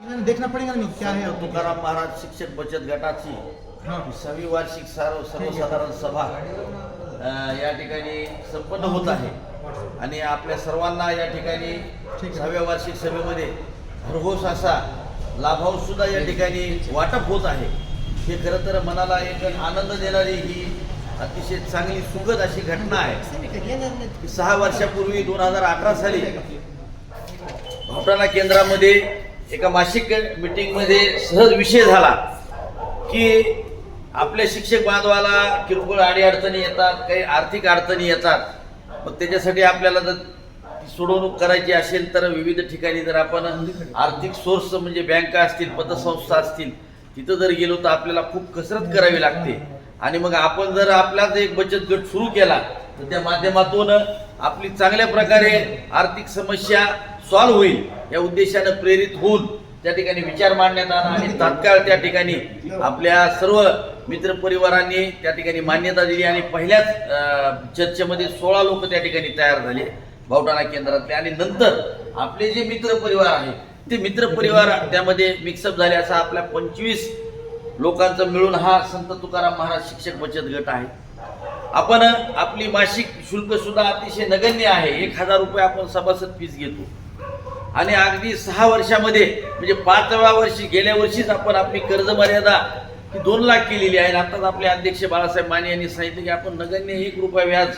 देखना पड़ेगा ना क्या है। तुकाराम महाराज शिक्षक बचत गटाची सहावी वार्षिक सर्व सर्वसाधारण सभा या ठिकाणी संपन्न होत आहे. आणि आपल्या सर्वांना या ठिकाणी. सहाव्या वार्षिक सभेमध्ये भरघोस असा लाभांश सुद्धा या ठिकाणी वाटप होत आहे. हे खरं तर मनाला एक आनंद देणारी ही अतिशय चांगली सुखद अशी घटना आहे. सहा वर्षापूर्वी दोन हजार अठरा साली भावटाणा केंद्रामध्ये एका मासिक मीटिंगमध्ये सहज विषय झाला की आपल्या शिक्षक बांधवाला किरकोळ अडीअडचणी येतात काही आर्थिक अडचणी येतात. मग त्याच्यासाठी आपल्याला जर सोडवणूक करायची असेल तर विविध ठिकाणी जर आपण आर्थिक सोर्स म्हणजे बँका असतील पतसंस्था असतील तिथं जर गेलो तर आपल्याला खूप कसरत करावी लागते. आणि मग आपण जर आपलाच एक बचत गट सुरू केला तर त्या माध्यमातून आपली चांगल्या प्रकारे आर्थिक समस्या सॉल्व्ह होईल या उद्देशानं प्रेरित होऊन त्या ठिकाणी विचार मांडण्यात आला आणि तात्काळ त्या ठिकाणी आपल्या सर्व मित्रपरिवारांनी त्या ठिकाणी मान्यता दिली आणि पहिल्याच अं, चर्चेमध्ये सोळा लोक त्या ठिकाणी तयार झाले भावटाणा केंद्रातले. आणि नंतर आपले जे मित्रपरिवार आहे ते मित्रपरिवार त्यामध्ये मिक्सअप झाले. असा आपल्या पंचवीस लोकांचा मिळून हा संत तुकाराम महाराज शिक्षक बचत गट आहे. आपण आपली मासिक शुल्क सुद्धा अतिशय नगण्य आहे. एक हजार रुपये आपण सभासद फीस घेतो. आणि अगदी सहा वर्षामध्ये म्हणजे पाचव्या वर्षी गेल्या वर्षीच आपण आपली कर्जमर्यादा ही दोन लाख केलेली आहे. आत्ताच आताच आपले अध्यक्ष बाळासाहेब माने यांनी सांगितलं की आपण नगण्य एक रुपया व्याज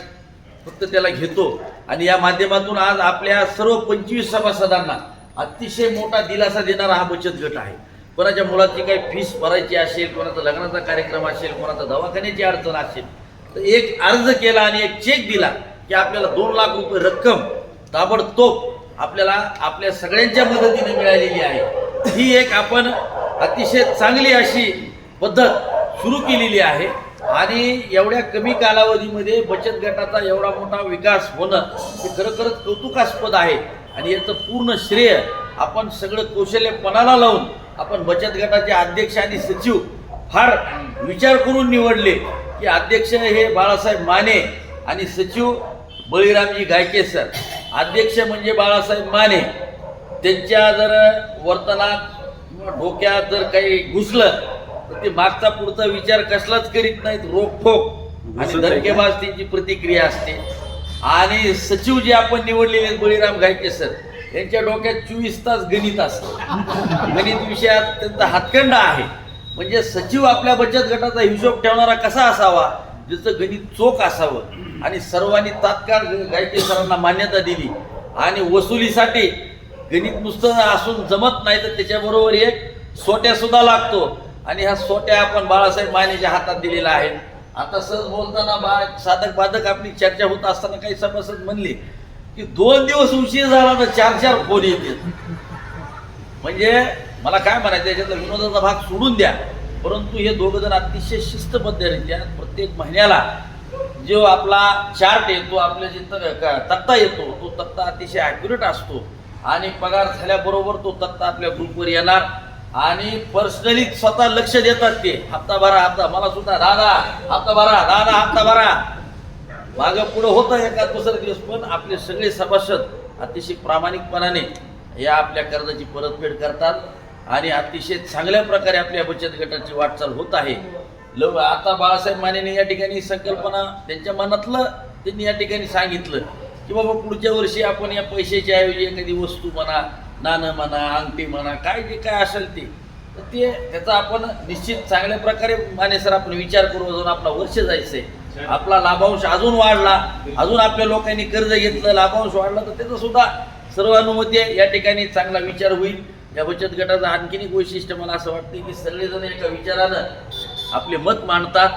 फक्त त्याला घेतो. आणि या माध्यमातून आज आपल्या सर्व पंचवीस सभासदांना अतिशय मोठा दिलासा देणारा हा बचत गट आहे. कोणाच्या मुलाची काही फीस भरायची असेल कोणाचा लग्नाचा कार्यक्रम असेल कोणाचा दवाखान्याची अडचण असेल तर एक अर्ज केला आणि एक चेक दिला की आपल्याला दोन लाख रुपये रक्कम ताबडतोब आपल्याला आपल्या सगळ्यांच्या मदतीने मिळालेली आहे. ही एक आपण अतिशय चांगली अशी पद्धत सुरू केलेली आहे. आणि एवढ्या कमी कालावधीमध्ये बचत गटाचा एवढा मोठा विकास होणं हे खरोखरच कौतुकास्पद आहे. आणि याचं पूर्ण श्रेय आपण सगळं कौशल्यपणाला लावून आपण बचत गटाचे अध्यक्ष आणि सचिव फार विचार करून निवडले की अध्यक्ष हे बाळासाहेब माने आणि सचिव बळीरामजी गायके सर. अध्यक्ष म्हणजे बाळासाहेब माने. त्यांच्या जर वर्तनात किंवा डोक्यात जर काही घुसलं तर ते मागचा पुढचा विचार कसलाच करीत नाहीत. रोखोक आणि धडकेबाज त्यांची प्रतिक्रिया असते. आणि सचिव जे आपण निवडलेले आहेत बळीराम गायके सर यांच्या डोक्यात चोवीस तास गणित असतं. गणित विषयात त्यांचा हातखंडा आहे. म्हणजे सचिव आपल्या बचत गटाचा हिशोब ठेवणारा कसा असावा? ज्याचं गणित चोख असावं आणि सर्वांनी तात्काळ गायके सरांना मान्यता दिली. आणि वसुलीसाठी गणित नुसतं असून जमत नाही तर त्याच्याबरोबर एक सोट्या सुद्धा लागतो. आणि ह्या सोट्या आपण बाळासाहेब मानेच्या हातात दिलेल्या आहेत. आता सहज बोलताना बा साधक बाधक आपली चर्चा होत असताना काही सभासद म्हणले की दोन दिवस उशीर झाला तर चार चार फोन येतील. म्हणजे मला काय म्हणायचं याच्यातला विनोदाचा भाग सोडून द्या. परंतु हे दोघं जण अतिशय शिस्तबद्धरित्या प्रत्येक महिन्याला जो आपला चार्ट येतो आपल्या जे क- तक्ता येतो तो तक्ता अतिशय ॲक्युरेट असतो. आणि पगार झाल्याबरोबर तो तक्ता आपल्या ग्रुपवर येणार. आणि पर्सनली स्वतः लक्ष देतात ते. हप्ता भरा हप्ता. मला सुद्धा दादा हप्ता भरा दादा हप्ता भरा. मागं पुढं होतं एका दुसरं दिवस? पण आपले सगळे सभासद अतिशय प्रामाणिकपणाने या आपल्या कर्जाची परतफेड करतात. आणि अतिशय चांगल्या प्रकारे आपल्या बचत गटाची वाटचाल होत आहे. लव आता बाळासाहेब मानेने या ठिकाणी संकल्पना त्यांच्या मनातलं त्यांनी या ठिकाणी सांगितलं की बाबा पुढच्या वर्षी आपण या पैशाच्या ऐवजी एखादी वस्तू म्हणा नाणं म्हणा अंगठी म्हणा काय जे काय असेल ते तर ते त्याचा आपण निश्चित चांगल्या प्रकारे माने सर आपण विचार करू अजून आपला वर्ष जायचंय. आपला लाभांश अजून वाढला अजून आपल्या लोकांनी कर्ज घेतलं लाभांश वाढला तर त्याचा सुद्धा सर्व अनुमती आहे या ठिकाणी चांगला विचार होईल. या बचत गटाचं आणखीन एक वैशिष्ट्य मला असं वाटतं की सगळेजण एका विचारानं आपले मत मांडतात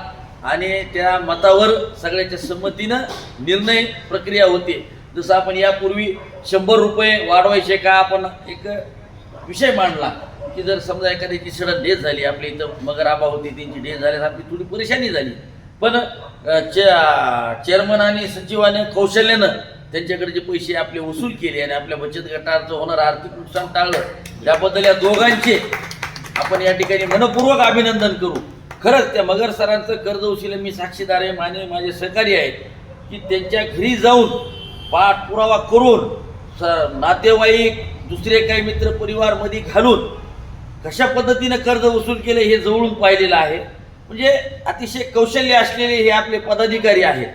आणि त्या मतावर सगळ्याच्या संमतीनं निर्णय प्रक्रिया होते. जसं आपण यापूर्वी शंभर रुपये वाढवायचे का आपण एक विषय मांडला की जर समजा एखाद्याची सडन डेथ झाली आपल्या इथं मगर आबा होती त्यांची डेथ झाली आपली थोडी परेशानी झाली. पण चे- चेअरमन आणि सचिवाने कौशल्यानं त्यांच्याकडे पैसे आपले वसूल केले आणि आपल्या बचत गटाचं होणारं आर्थिक नुकसान टाळलं त्याबद्दल या दोघांचे आपण या ठिकाणी मनपूर्वक अभिनंदन करू. खरंच त्या मगर सरांचं कर्ज वशिला मी साक्षीदार आहे माने माझे सहकारी आहेत की त्यांच्या घरी जाऊन पाठपुरावा करून स- नातेवाईक दुसरे काही मित्र परिवारमध्ये घालून कशा पद्धतीनं कर्ज वसूल केलं हे जवळून पाहिलेलं आहे. म्हणजे अतिशय कौशल्य असलेले हे आपले पदाधिकारी आहेत.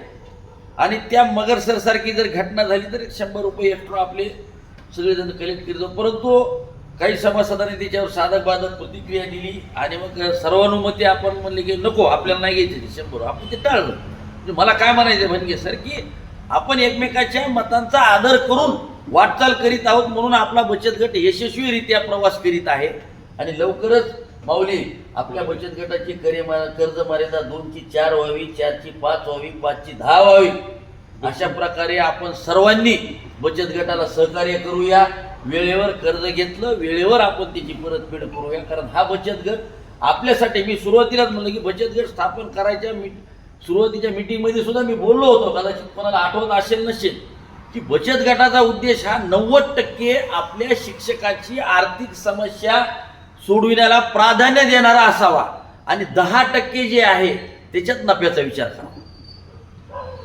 आणि त्या मगर सरसारखी जर घटना झाली तर शंभर रुपये एक्स्ट्रा आपले सगळेजण कलेक्ट करतो परंतु काही सभासदांनी त्याच्यावर साधक बाधक प्रतिक्रिया दिली आणि मग सर्वानुमती आपण म्हणले की नको आपल्याला नाही घ्यायचे ते शंभर आपण ते टाळलं. म्हणजे मला काय म्हणायचं म्हणजे सर की आपण एकमेकाच्या मतांचा आदर करून वाटचाल करीत आहोत म्हणून आपला बचत गट यशस्वीरित्या प्रवास करीत आहे. आणि लवकरच माऊली आपल्या बचत गटाची करे कर्ज मर्यादा दोनची चार व्हावी चारची पाच व्हावी पाचची दहा व्हावी. अशा प्रकारे आपण सर्वांनी बचत गटाला सहकार्य करूया. वेळेवर कर्ज घेतलं वेळेवर आपण त्याची परतफेड करूया. कारण हा बचत गट आपल्यासाठी मी सुरुवातीलाच म्हणलं की बचत गट स्थापन करायच्या मी सुरुवातीच्या मीटिंगमध्ये सुद्धा मी बोललो होतो कदाचित कोणाला आठवत असेल नसेल की बचत गटाचा उद्देश हा नव्वद टक्के आपल्या शिक्षकाची आर्थिक समस्या सोडविण्याला प्राधान्य देणारा असावा. आणि दहा टक्के जे आहे त्याच्यात नफ्याचा विचार करावा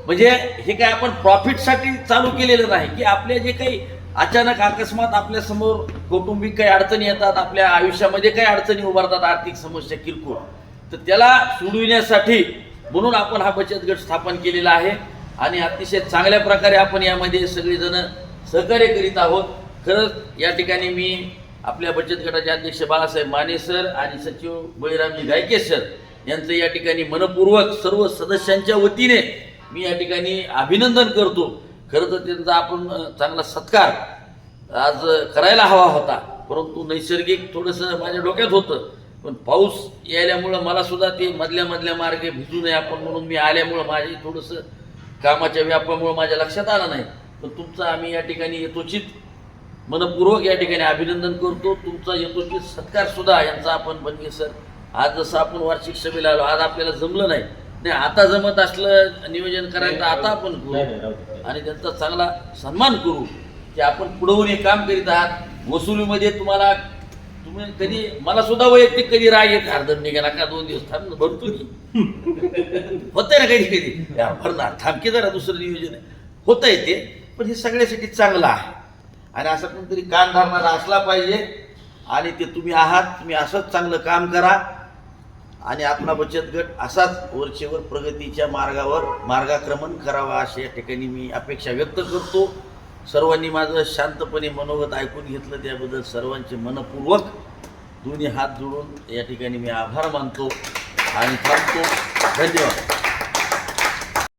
म्हणजे हे काय आपण प्रॉफिटसाठी चालू केलेलं नाही की आपले जे काही अचानक अकस्मात आपल्यासमोर कौटुंबिक काही अडचणी येतात आपल्या आयुष्यामध्ये काही अडचणी उभारतात आर्थिक समस्या किरकोळ. तर त्याला सोडविण्यासाठी म्हणून आपण हा बचत गट स्थापन केलेला आहे. आणि अतिशय चांगल्या प्रकारे आपण यामध्ये सगळेजण सहकार्य करीत आहोत. खरंच या ठिकाणी मी आपल्या बचत गटाचे अध्यक्ष बाळासाहेब माने सर आणि सचिव बळीरामजी गायके सर यांचं या ठिकाणी मनपूर्वक सर्व सदस्यांच्या वतीने मी या ठिकाणी अभिनंदन करतो. खरं तर त्यांचा आपण चांगला सत्कार आज करायला हवा होता. परंतु नैसर्गिक थोडंसं माझ्या डोक्यात होतं. पण पाऊस यायल्यामुळं मला सुद्धा ते मधल्या मधल्या मार्गे भिजू नये आपण म्हणून मी आल्यामुळं माझे थोडंसं कामाच्या व्यापामुळं माझ्या लक्षात आलं नाही. पण तुमचा आम्ही या ठिकाणी यथोचित मनपूर्वक या ठिकाणी अभिनंदन करतो. तुमचा यथोचित सत्कार सुद्धा यांचा आपण बनगे सर. आज जसं आपण वार्षिक सभेला आलो आज आपल्याला जमलं नाही. नाही आता जमत असलं नियोजन करायचं आता आपण करू. आणि त्यांचा चांगला सन्मान करू की आपण पुढवून हे काम करीत आहात. वसुलीमध्ये तुम्हाला तुम्ही कधी मला सुद्धा वैयक्तिक कधी राग येत अर्धन निघाला का? दोन दिवस थांब भरतो की होतंय ना कधी कधी भरणार. थांबके जरा दुसरं नियोजन आहे. होतंय ते पण हे सगळ्यासाठी चांगलं आहे. आणि असं कोणतरी कान धरणारा असला पाहिजे. आणि ते तुम्ही आहात तुम्ही असंच चांगलं काम करा. आणि आपला बचत गट असाच वरचेवर प्रगतीच्या मार्गावर मार्गाक्रमण करावा अशी या ठिकाणी मी अपेक्षा व्यक्त करतो. सर्वांनी माझं शांतपणे मनोगत ऐकून घेतलं त्याबद्दल सर्वांचे मनपूर्वक दोन्ही हात जोडून या ठिकाणी मी आभार मानतो आणि थांबतो. धन्यवाद.